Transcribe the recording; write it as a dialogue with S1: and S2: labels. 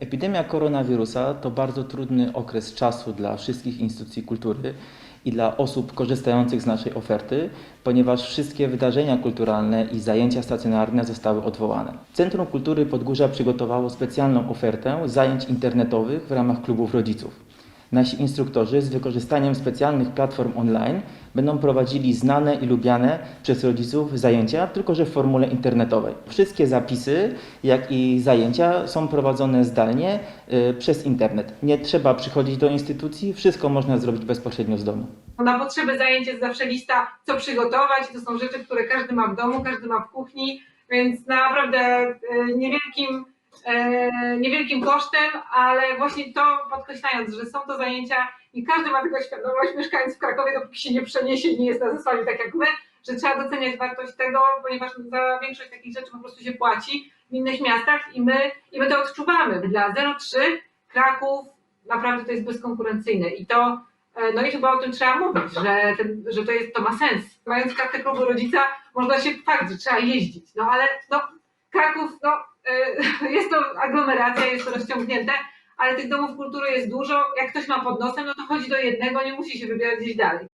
S1: Epidemia koronawirusa to bardzo trudny okres czasu dla wszystkich instytucji kultury i dla osób korzystających z naszej oferty, ponieważ wszystkie wydarzenia kulturalne i zajęcia stacjonarne zostały odwołane. Centrum Kultury Podgórza przygotowało specjalną ofertę zajęć internetowych w ramach klubów rodziców. Nasi instruktorzy z wykorzystaniem specjalnych platform online będą prowadzili znane i lubiane przez rodziców zajęcia, tylko że w formule internetowej. Wszystkie zapisy, jak i zajęcia są prowadzone zdalnie y, przez internet. Nie trzeba przychodzić do instytucji, wszystko można zrobić bezpośrednio z domu.
S2: Na potrzeby zajęć jest zawsze lista, co przygotować. To są rzeczy, które każdy ma w domu, każdy ma w kuchni, więc naprawdę e, niewielkim, niewielkim kosztem, ale właśnie to podkreślając, że są to zajęcia i każdy ma tego świadomość, mieszkając w Krakowie, dopóki się nie przeniesie nie jest na zesłaniu tak jak my, że trzeba doceniać wartość tego, ponieważ za większość takich rzeczy po prostu się płaci w innych miastach i my, i my to odczuwamy. Dla 03 Kraków naprawdę to jest bezkonkurencyjne i to E, No i chyba o tym trzeba mówić, że, ten, że to, jest, to ma sens. Mając kartę klubu rodzica, można się fakt, że trzeba jeździć. No ale no, Kraków, no, e, jest to aglomeracja, jest to rozciągnięte, ale tych domów kultury jest dużo. Jak ktoś ma pod nosem, no to chodzi do jednego, nie musi się wybierać gdzieś dalej.